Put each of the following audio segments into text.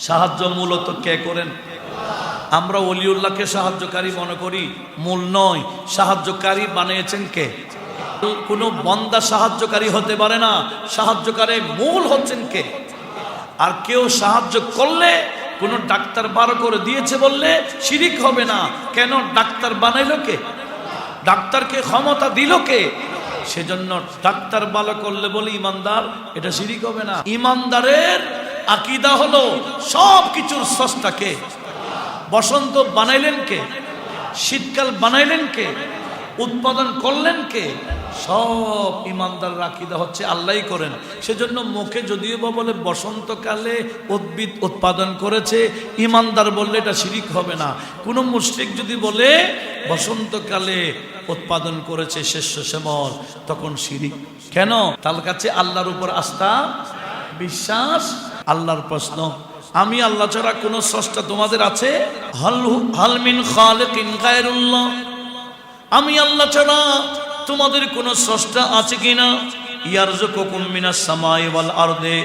সাহায্য মূলত কে করেন? আমরা অলিউল্লাহকে সাহায্যকারী মনে করি, মূল নয়। সাহায্যকারী বানিয়েছেন কে? কোনো বন্দা সাহায্যকারী হতে পারে না, সাহায্যকারী মূল হচ্ছেন কে? আর কেউ সাহায্য করলে, কোনো ডাক্তার বার করে দিয়েছে বললে শিরিক হবে না। কেন? ডাক্তার বানাইল কে? ডাক্তারকে ক্ষমতা দিল কে? সেজন্য ডাক্তার ভালো করলে বলে ইমানদার, এটা শিরিক হবে না। ইমানদারের আকিদা হলো সব কিছুর সস্তাকে বসন্ত বানাইলেন কে? শীতকাল বানাইলেন কে? উৎপাদন করলেন কে? সব ইমানদার রাখিদা হচ্ছে, আল্লাহই করেন। সেজন্য মুখে যদিও বা বলে বসন্তকালে উদ্ভিদ উৎপাদন করেছে, ইমানদার বললে এটা শিরিক হবে না। কোনো মুশরিক যদি বলে বসন্তকালে উৎপাদন করেছে শেষ্য শ্যামল, তখন শিরিক। কেন? তার কাছে আল্লাহর উপর আস্থা, বিশ্বাস আল্লাহর প্রশ্ন। আমি আল্লাহ ছাড়া কোন স্রষ্টা তোমাদের আছে? হল হালমিন খালেকিন গায়রুল্লাহ। আমি আল্লাহ ছাড়া তোমাদের কোন স্রষ্টা আছে কিনা? ইয়ারজুকুম মিনাস সামাই ওয়াল আরদে।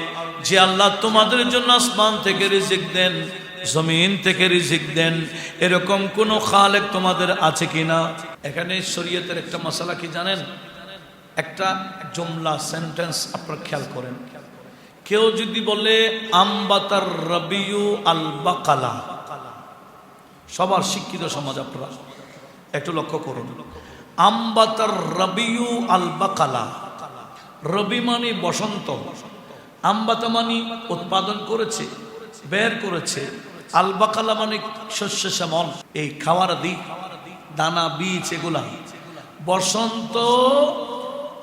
যে আল্লাহ তোমাদের জন্য আসমান থেকে রিজিক দেন, জমিন থেকে রিজিক দেন, এরকম কোন খালেক তোমাদের আছে কিনা? এখানে শরীয়তের একটা মশলা কি জানেন? একটা জমলা সেন্টেন্স আপনারা খেয়াল করেন। কেউ যদি বলে, আম্বাতার রবিউ আল বাকালা সবার শিক্ষিত সমাজ আপনারা, একটু লক্ষ্য করুন। আম্বাতার রবিউ আল বাকালা রবি মানে বসন্ত, আম্বাতা মানে উৎপাদন করেছে, বের করেছে আল বাকালা মানে শস্য শ্যামল, এই খাওয়ার দিক, দানা, বীজ, এগুলা। বসন্ত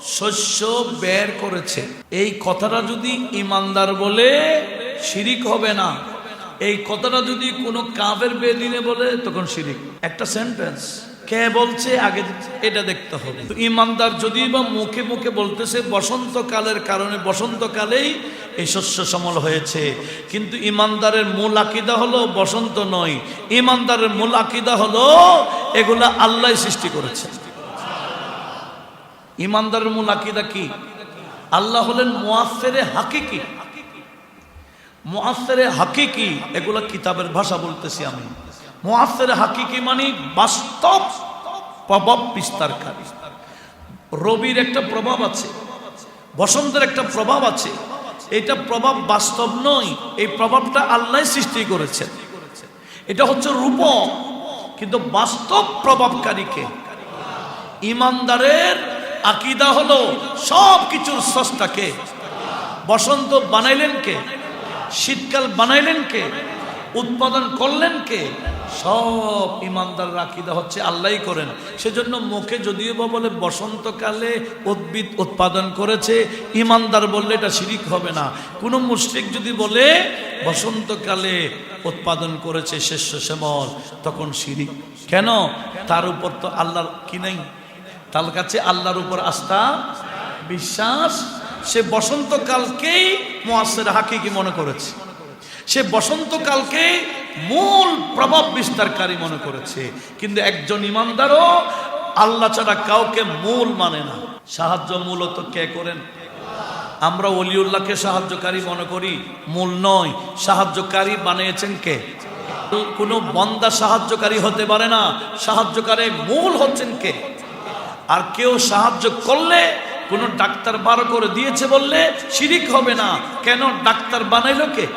শস্য বের করেছে। এই কথাটা যদি ইমানদার বলে, শিরিক হবে না। এই কথাটা যদি কোনো কাবের বেদিনে বলে, তখন শিরিক। একটা সেন্টেন্স কে বলছে, আগে এটা দেখতে হবে। ইমানদার যদি বা মুখে মুখে বলতেছে, বসন্তকালের কারণে, বসন্তকালেই এই শস্য সমল হয়েছে। কিন্তু ইমানদারের মূল আকিদা হলো বসন্ত নয়। ইমানদারের মূল আকিদা হলো, এগুলা আল্লাহ সৃষ্টি করেছে। ইমানদারের মূল আকিদা কি? আল্লাহ হলেন মুআসেরে হাকিকি। মুআসেরে হাকিকি, এগুলা কিতাবের ভাষা বলতেছি আমি। মুআসেরে হাকিকি মানে বাস্তব প্রভাব বিস্তারকারী রবির একটা প্রভাব আছে, বসন্তের একটা প্রভাব আছে। এটা প্রভাব বাস্তব নয়, এই প্রভাবটা আল্লাহ সৃষ্টি করেছেন। এটা হচ্ছে রূপ কিন্তু বাস্তব প্রভাবকারীকে ইমানদারের আকিদা হলো সব কিছুর সস্তাকে বসন্ত বানাইলেন কে? শীতকাল বানাইলেন কে? উৎপাদন করলেন কে? সব ইমানদার আকিদা হচ্ছে আল্লাহই করেন। সেজন্য মুখে যদিও বা বলে বসন্তকালে উদ্ভিদ উৎপাদন করেছে, ইমানদার বললে এটা শিরিক হবে না। কোনো মুশরিক যদি বলে বসন্তকালে উৎপাদন করেছে শেষ্য শ্যামল তখন শিরিক। কেন? তার উপর তো আল্লাহর কি নেই? তার কাছে আল্লাহর উপর আস্থা, বিশ্বাস। সে বসন্তকালকেই মোয়াসের হাকিকি মনে করেছে। সে বসন্তকালকে মূল প্রভাব বিস্তারকারী মনে করেছে। কিন্তু একজন ইমানদারও আল্লাহ ছাড়া কাউকে মূল মানে না। সাহায্য মূলত কে করেন? আমরা অলিউল্লাহকে সাহায্যকারী মনে করি, মূল নয়। সাহায্যকারী বানিয়েছেন কে? কোনো বন্দা সাহায্যকারী হতে পারে না। সাহায্যকারী মূল হচ্ছেন কে? আর কেউ সাহায্য করলে, কোনো ডাক্তার বার করে দিয়েছে বললে শিরিক হবে না। কেন ডাক্তার বানাইলো কে?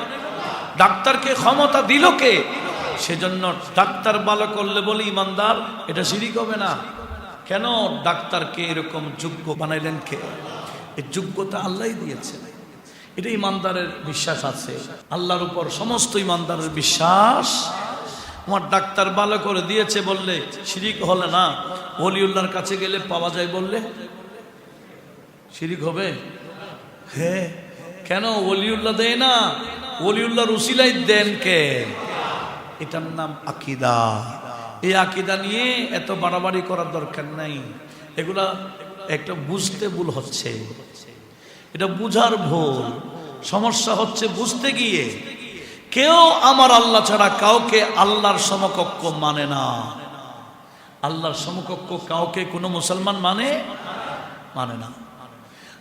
ডাক্তারকে ক্ষমতা দিল কে? সেজন্য ডাক্তার ভালো করলে বলে, ইমানদার, এটা শিরিক হবে না। কেন ডাক্তারকে এরকম যোগ্য বানাইলেন কে? এই যোগ্যতা আল্লাহ দিয়েছে এটা ইমানদারের বিশ্বাস আছে। আল্লাহর উপর সমস্ত ইমানদারের বিশ্বাস আমার ডাক্তার ভালো করে দিয়েছে বললে, শিরিক হলে না, অলিউল্লাহর কাছে গেলে পাওয়া যায় বললে? শিরিক হবে? হ্যাঁ কেন অলিউল্লাহ দেয় না? অলিউল্লাহ রুসিলাই দেন কে? এটার নাম আকিদা। এই আকিদা নিয়ে এত বাড়াবাড়ি করার দরকার নাই। এগুলা একটা বুঝতে ভুল হচ্ছে। এটা বুঝার ভুল। সমস্যা হচ্ছে বুঝতে গিয়ে কেউ আমার আল্লাহ ছাড়া কাউকে আল্লাহর সমকক্ষ মানে না। আল্লাহর সমকক্ষ কাউকে কোনো মুসলমান মানে? মানে না।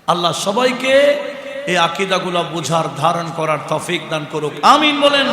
আল্লাহ সবাইকে এই আকিদাগুলো বুঝার, ধারণ করার তফিক দান করুক। আমিন বলেন।